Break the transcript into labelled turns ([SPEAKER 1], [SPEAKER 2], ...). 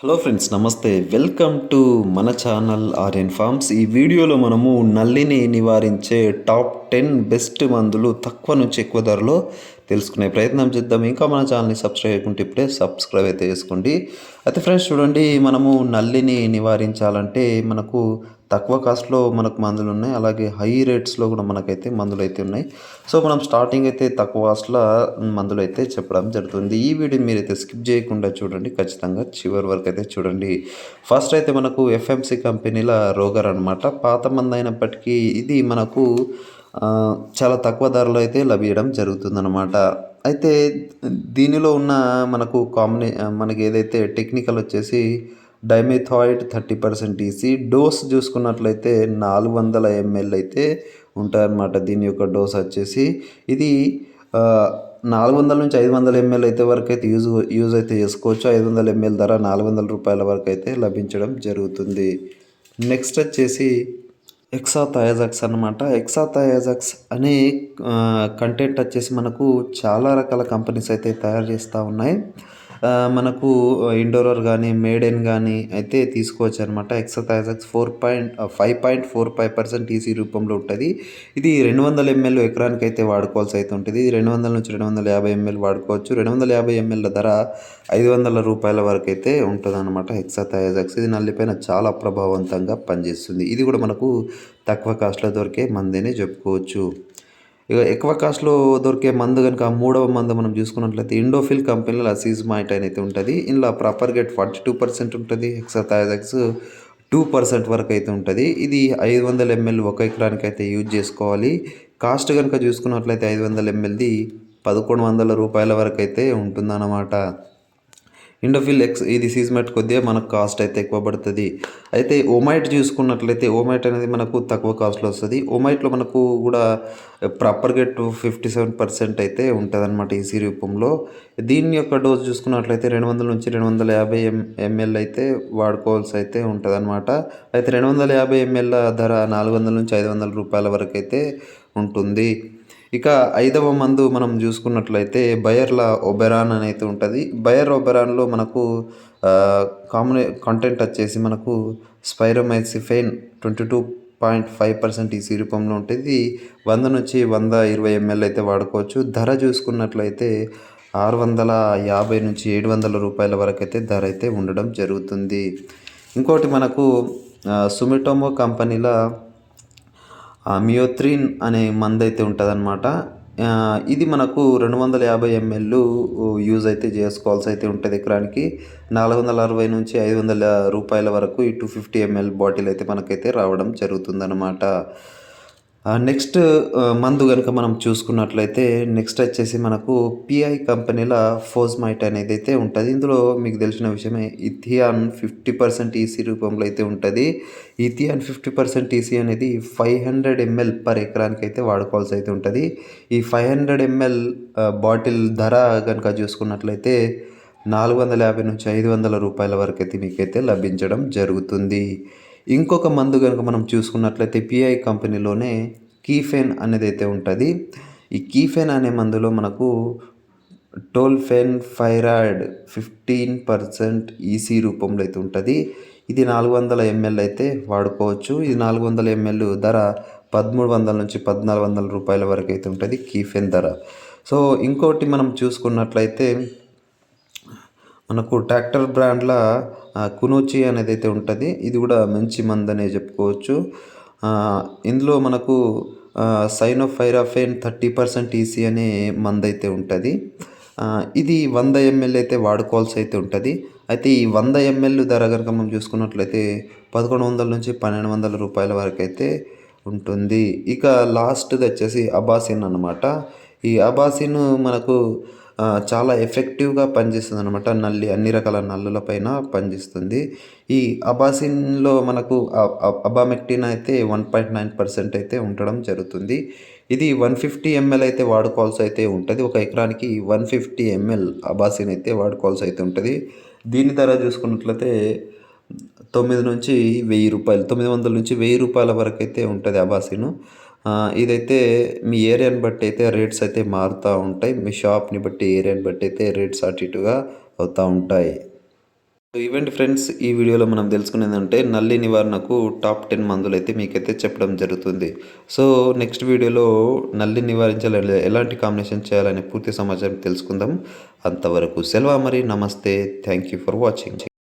[SPEAKER 1] Hello friends నమస్తే. Welcome to మన channel Aryan farms ఈ వీడియోలో మనము నల్లిని నివారించే టాప్ టెన్ బెస్ట్ మందులు తక్కువ నుంచి ఎక్కువ ధరలో తెలుసుకునే ప్రయత్నం చేద్దాం. ఇంకా మన ఛానల్ని సబ్స్క్రైబ్ చేయకుంటే ఇప్పుడే సబ్స్క్రైబ్ అయితే చేసుకోండి. అయితే ఫ్రెండ్స్ చూడండి మనము నల్లిని నివారించాలంటే మనకు తక్కువ కాస్ట్లో మనకు మందులు ఉన్నాయి. అలాగే హై రేట్స్లో కూడా మనకైతే మందులు అయితే ఉన్నాయి. సో మనం స్టార్టింగ్ అయితే తక్కువ కాస్ట్లో మందులు అయితే చెప్పడం జరుగుతుంది. ఈ వీడియో మీరైతే స్కిప్ చేయకుండా చూడండి. ఖచ్చితంగా చివరి వరకు అయితే చూడండి. ఫస్ట్ అయితే మనకు ఎఫ్ఎంసి కంపెనీల రోగర్ అనమాట పాత మందు అయినప్పటికీ ఇది మనకు చాలా తక్కువ ధరలో అయితే లభించడం జరుగుతుందన్నమాట. అయితే దీనిలో ఉన్న మనకు కాంబినే మనకి ఏదైతే టెక్నికల్ వచ్చేసి dimethoate thirty percent EC dose చూసుకున్నట్లయితే నాలుగు వందల ఎంఎల్ అయితే ఉంటాయన్నమాట దీని యొక్క డోస్ వచ్చేసి. ఇది నాలుగు వందల నుంచి ఐదు వందల ఎంఎల్ అయితే వరకు అయితే యూజ్ యూజ్ అయితే చేసుకోవచ్చు. ఐదు వందల ఎంఎల్ ధర నాలుగు వందల రూపాయల వరకు అయితే లభించడం జరుగుతుంది. నెక్స్ట్ వచ్చేసి ఎక్సాథయాజాక్స్ అనమాట ఎక్సాథయాజాక్స్ అనే కంటెంట్ వచ్చేసి మనకు చాలా రకాల కంపెనీస్ అయితే తయారు చేస్తూ ఉన్నాయి. మనకు ఇండోరర్ కానీ మేడెన్ కానీ అయితే తీసుకోవచ్చు అనమాట hexythiazox four point five point four five percent EC రూపంలో ఉంటుంది. ఇది రెండు వందల ఎంఎల్ ఎకరానికి అయితే వాడుకోవాల్సి అయితే ఉంటుంది. ఇది రెండు వందల నుంచి రెండు వందల యాభై ఎంఎల్ వాడుకోవచ్చు. రెండు వందల యాభై ఎంఎల్ ధర ఐదు వందల రూపాయల వరకు అయితే ఉంటుంది అనమాట హెక్సాథయాజాక్స్ ఇది నల్లిపైన చాలా ప్రభావవంతంగా పనిచేస్తుంది. ఇది కూడా మనకు తక్కువ కాస్ట్లో దొరికే మందేనే చెప్పుకోవచ్చు. ఇక ఎక్కువ కాస్ట్లో దొరికే మందు కనుక మూడవ మందు మనం చూసుకున్నట్లయితే ఇండోఫిల్ కంపెనీలో అసీజ్మైట్ అనేది ఉంటుంది. ఇందులో propargite forty two percent ఉంటుంది. హెక్సాథయాజాక్స్ టూ పర్సెంట్ వరకు అయితే ఉంటుంది. ఇది ఐదు వందల ఎంఎల్ ఒక ఎకరానికి అయితే యూజ్ చేసుకోవాలి. కాస్ట్ కనుక చూసుకున్నట్లయితే ఐదు వందల ఎంఎల్ది పదకొండు వందల రూపాయల వరకు అయితే ఉంటుందన్నమాట. ఇండోఫిల్ ఎక్స్ ఇది సీజ్మెట్ కొద్దిగా మనకు కాస్ట్ అయితే ఎక్కువ పడుతుంది. అయితే ఓమైట్ చూసుకున్నట్లయితే ఓమైట్ అనేది మనకు తక్కువ కాస్ట్లో వస్తుంది. ఓమైట్లో మనకు కూడా ప్రాపర్గా టూ ఫిఫ్టీ సెవెన్ పర్సెంట్ అయితే ఉంటుంది అనమాట ఈసీ రూపంలో. దీని యొక్క డోస్ చూసుకున్నట్లయితే రెండు వందల నుంచి రెండు వందల యాభై ఎం ఎంఎల్ అయితే వాడుకోవాల్సి అయితే ఉంటుంది అనమాట అయితే రెండు వందల యాభై ఎంఎల్ ధర నాలుగు వందల నుంచి ఐదు వందల రూపాయల వరకు అయితే ఉంటుంది. ఇక ఐదవ మందు మనం చూసుకున్నట్లయితే బయర్ల ఒబెరాన్ అనేది ఉంటుంది. బయర్ ఒబెరాన్లో మనకు కామన్ కంటెంట్ వచ్చేసి మనకు spiromesifen twenty two point five percent ఈ రూపంలో ఉంటుంది. వంద నుంచి వంద ఇరవై ఎంఎల్ అయితే వాడుకోవచ్చు. ధర చూసుకున్నట్లయితే ఆరు వందల యాభై నుంచి ఏడు వందల రూపాయల వరకు అయితే ధర అయితే ఉండడం జరుగుతుంది. ఇంకోటి మనకు సుమిటోమో కంపెనీల మియోత్రిన్ అనే మందు అయితే ఉంటుందన్నమాట ఇది మనకు రెండు వందల యాభై ఎంఎల్ యూజ్ అయితే చేసుకోవాల్సి అయితే ఉంటుంది ఎకరానికి. నాలుగు వందల అరవై నుంచి ఐదు వందల రూపాయల వరకు ఈ టూ ఫిఫ్టీ ఎంఎల్ బాటిల్ అయితే మనకైతే రావడం జరుగుతుందన్నమాట. నెక్స్ట్ మందు కనుక మనం చూసుకున్నట్లయితే నెక్స్ట్ వచ్చేసి మనకు పిఐ కంపెనీల ఫోజ్మైట్ అనేది అయితే ఉంటుంది. ఇందులో మీకు తెలిసిన విషయమే ఇథియాన్ ఫిఫ్టీ పర్సెంట్ ఈసీ రూపంలో అయితే ఉంటుంది. ఇథియాన్ ఫిఫ్టీ పర్సెంట్ ఈసీ అనేది ఫైవ్ హండ్రెడ్ ఎంఎల్ పర్ ఎకరానికి అయితే వాడుకోవాల్సి అయితే ఉంటుంది. ఈ ఫైవ్ హండ్రెడ్ ఎంఎల్ బాటిల్ ధర కనుక చూసుకున్నట్లయితే నాలుగు వందల యాభై నుంచి ఐదు వందల రూపాయల వరకు అయితే మీకైతే లభించడం జరుగుతుంది. ఇంకొక మందు కనుక మనం చూసుకున్నట్లయితే పిఐ కంపెనీలోనే కీఫెన్ అనేది అయితే ఉంటుంది. ఈ కీఫెన్ అనే మందులో మనకు tolfenpyrad fifteen percent EC రూపంలో అయితే ఉంటుంది. ఇది నాలుగు వందల ఎంఎల్ అయితే వాడుకోవచ్చు. ఇది నాలుగు వందల ఎంఎల్ ధర పదమూడు వందల నుంచి పద్నాలుగు వందల రూపాయల వరకు అయితే ఉంటుంది కీఫెన్ ధర. సో ఇంకోటి మనం చూసుకున్నట్లయితే మనకు ట్రాక్టర్ బ్రాండ్ల కునూచి కునోచి అనేది అయితే ఉంటుంది ఇది కూడా మంచి మందు అనే చెప్పుకోవచ్చు ఇందులో మనకు సైనోఫైరాఫెన్ థర్టీ పర్సెంట్ ఈసీ అనే మందు అయితే ఉంటుంది ఇది వంద ఎంఎల్ అయితే వాడుకోవాల్సి అయితే ఉంటుంది. అయితే ఈ వంద ఎంఎల్ ధర కనుక మనం చూసుకున్నట్లయితే పదకొండు వందల నుంచి పన్నెండు వందల రూపాయల వరకు అయితే ఉంటుంది. ఇక లాస్ట్ది వచ్చేసి అబాసిన్ అనమాట ఈ అబాసిన్ మనకు చాలా ఎఫెక్టివ్గా పనిచేస్తుంది అనమాట నల్లి అన్ని రకాల నల్లుల పైన పనిచేస్తుంది. ఈ అబాసిన్లో మనకు అబామెక్టిన్ అయితే వన్ పాయింట్ నైన్ పర్సెంట్ అయితే ఉండడం జరుగుతుంది. ఇది వన్ ఫిఫ్టీ ఎంఎల్ అయితే వాడుకోవాల్సి అయితే ఉంటుంది. ఒక ఎకరానికి వన్ ఫిఫ్టీ ఎంఎల్ అబాసిన్ అయితే వాడుకోవాల్సి అయితే ఉంటుంది. దీని ధర చూసుకున్నట్లయితే తొమ్మిది నుంచి వెయ్యి రూపాయలు తొమ్మిది వందల నుంచి వెయ్యి రూపాయల వరకు అయితే ఉంటుంది అబాసిను. ఇదైతే మీ ఏరియాని బట్టి అయితే రేట్స్ అయితే మారుతూ ఉంటాయి. మీ షాప్ని బట్టి ఏరియాని బట్టి అయితే రేట్స్ అటు ఇటుగా అవుతూ ఉంటాయి. ఈవెంట్ ఫ్రెండ్స్ ఈ వీడియోలో మనం తెలుసుకునేది అంటే నల్లి నివారణకు టాప్ టెన్ మందులు అయితే మీకైతే చెప్పడం జరుగుతుంది. సో నెక్స్ట్ వీడియోలో నల్లి నివారించాలి ఎలాంటి కాంబినేషన్ చేయాలనే పూర్తి సమాచారం తెలుసుకుందాం. అంతవరకు సెలవు మరి నమస్తే థ్యాంక్ యూ ఫర్ వాచింగ్